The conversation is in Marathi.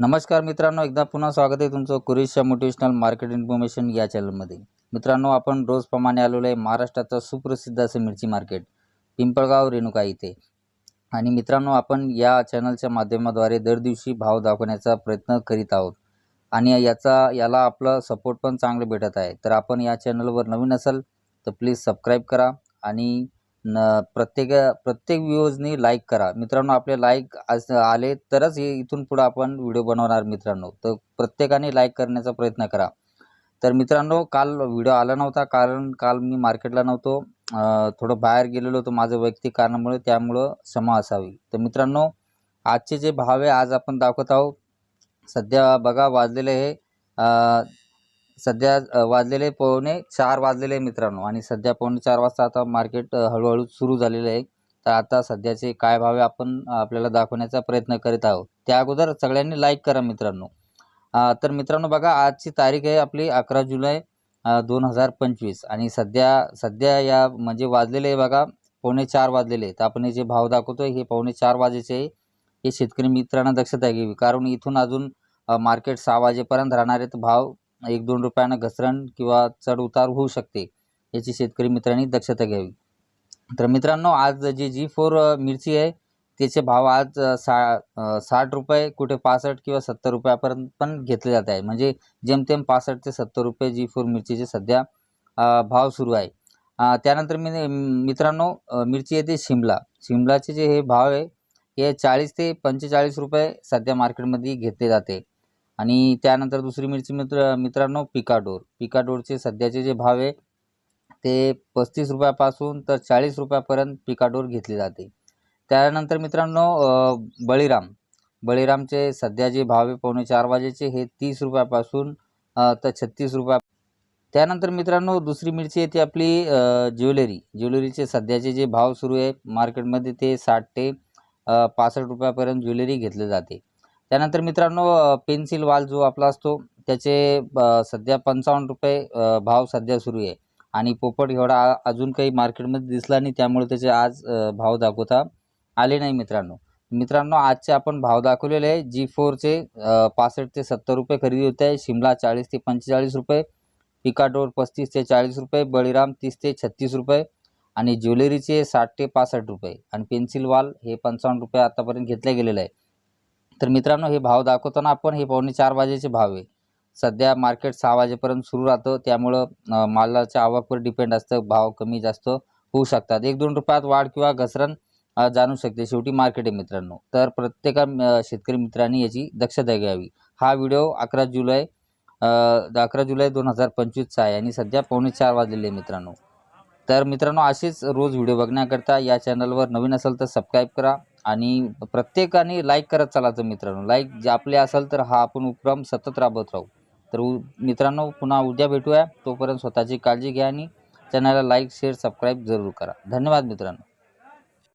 नमस्कार मित्रांनो एकदा पुन्हा स्वागत आहे तुमचं कुरेशच्या मोटिवेशनल मार्केट इन्फॉर्मेशन या चॅनलमध्ये. मित्रांनो आपण रोजप्रमाणे आलेलो आहे महाराष्ट्राचं सुप्रसिद्ध असं मिरची मार्केट पिंपळगाव रेणुका इथे. आणि मित्रांनो आपण या चॅनलच्या माध्यमाद्वारे दर दिवशी भाव दाखवण्याचा प्रयत्न करीत आहोत. आणि याचा याला आपलं सपोर्ट पण चांगलं भेटत आहे. तर आपण या चॅनलवर नवीन असाल तर प्लीज सबस्क्राईब करा आणि न प्रत्येक प्रत्येक व्ह्यूजनी लाईक करा. मित्रांनो आपले लाईक आज आले तरच हे इथून पुढं आपण व्हिडिओ बनवणार मित्रांनो. तर प्रत्येकाने लाईक करण्याचा प्रयत्न करा. तर मित्रांनो काल व्हिडिओ आला नव्हता कारण काल मी मार्केटला नव्हतो. थोडं बाहेर गेलेलो होतो माझं वैयक्तिक कारणामुळे त्यामुळं क्षमा असावी. तर मित्रांनो आजचे जे भाव आहे आज आपण दाखवत आहोत. सध्या बघा वाजलेले हे सध्या वाजलेले पावणे चार वाजलेले आहे मित्रांनो. आणि सध्या पावणे चार वाजता आता मार्केट हळूहळू सुरू झालेलं आहे. तर आता सध्याचे काय भाव आहे आपण आपल्याला दाखवण्याचा प्रयत्न करीत आहोत. त्या अगोदर सगळ्यांनी लाईक करा मित्रांनो. तर मित्रांनो बघा आजची तारीख आहे आपली अकरा जुलै दोन हजार पंचवीस. आणि सध्या सध्या या म्हणजे वाजलेले आहे बघा पावणे चार वाजलेले तर आपण हे जे भाव दाखवतो हे पावणे चार वाजेचे हे शेतकरी मित्रांना दक्षता घ्यावी. कारण इथून अजून मार्केट सहा वाजेपर्यंत राहणारे तर भाव. एक दोन रुपयानं घसरण किंवा चढ उतार होऊ शकते याची शेतकरी मित्रांनी दक्षता घ्यावी. तर मित्रांनो आज जी जी फोर मिरची आहे त्याचे भाव आज सा साठ रुपये कुठे पासष्ट किंवा सत्तर रुपयापर्यंत पण घेतले जात आहे. म्हणजे जेमतेम पासष्ट ते सत्तर रुपये जी फोर मिरचीचे सध्या भाव सुरू आहे. त्यानंतर मी मित्रांनो मिरची येते शिमला. शिमलाचे जे हे भाव आहे हे चाळीस ते पंचेचाळीस रुपये सध्या मार्केटमध्ये घेतले जाते. आणि त्यानंतर दुसरी मिरची मित्र मित्रांनो पिकाडोर. पिकाडोरचे सध्याचे जे भाव आहे ते पस्तीस रुपयापासून तर चाळीस रुपयापर्यंत पिकाडोर घेतले जाते. त्यानंतर मित्रांनो बळीराम. बळीरामचे सध्या जे भाव आहे पावणे चार वाजेचे हे तीस रुपयापासून तर छत्तीस रुपया त्यानंतर मित्रांनो दुसरी मिरची येते आपली ज्वेलरी. ज्वेलरीचे सध्याचे जे भाव सुरू आहे मार्केटमध्ये ते साठ ते पासष्ट रुपयापर्यंत ज्वेलरी घेतले जाते. त्यानंतर मित्रांनो पेन्सिल वाल जो आपला असतो त्याचे सध्या पंचावन्न रुपये भाव सध्या सुरू आहे. आणि पोपट एवढा अजून काही मार्केटमध्ये दिसला नाही त्यामुळे त्याचे आज भाव दाखवता आले नाही मित्रांनो. मित्रांनो आजचे आपण भाव दाखवलेले आहे जी फोरचे पासष्ट ते सत्तर रुपये खरेदी होते आहे शिमला चाळीस ते पंचेचाळीस रुपये पिकाडोर पस्तीस ते चाळीस रुपये बळीराम तीस ते छत्तीस रुपये आणि ज्वेलरीचे साठ ते पासष्ट रुपये. आणि पेन्सिल वाल हे पंचावन्न रुपये आतापर्यंत घेतले गेलेले आहे. तर मित्रांनो हे भाव दाखवताना आपण हे पावणे चार वाजेचे भाव आहे. सध्या मार्केट सहा वाजेपर्यंत सुरू राहतं. त्यामुळं मालाच्या आवकवर डिपेंड असतं. भाव कमी जास्त होऊ शकतात. एक दोन रुपयात वाढ किंवा घसरण जाणू शकते. शेवटी मार्केट आहे मित्रांनो. तर प्रत्येका शेतकरी मित्रांनी याची दक्षता घ्यावी. हा व्हिडिओ अकरा जुलै अकरा जुलै दोन हजार पंचवीसचा आहे आणि सध्या पावणे चार वाजलेले आहे मित्रांनो. तर मित्रांनो असेच रोज व्हिडिओ बघण्याकरता या चॅनलवर नवीन असेल तर सबस्क्राईब करा आणि प्रत्येकाने लाईक करत चालायचं मित्रांनो. लाईक जे आपले असेल तर हा आपण उपक्रम सतत राबवत राहू. तर उ मित्रांनो पुन्हा उद्या भेटूया. तोपर्यंत स्वतःची काळजी घ्या आणि चॅनलला लाईक शेअर सबस्क्राईब जरूर करा. धन्यवाद मित्रांनो.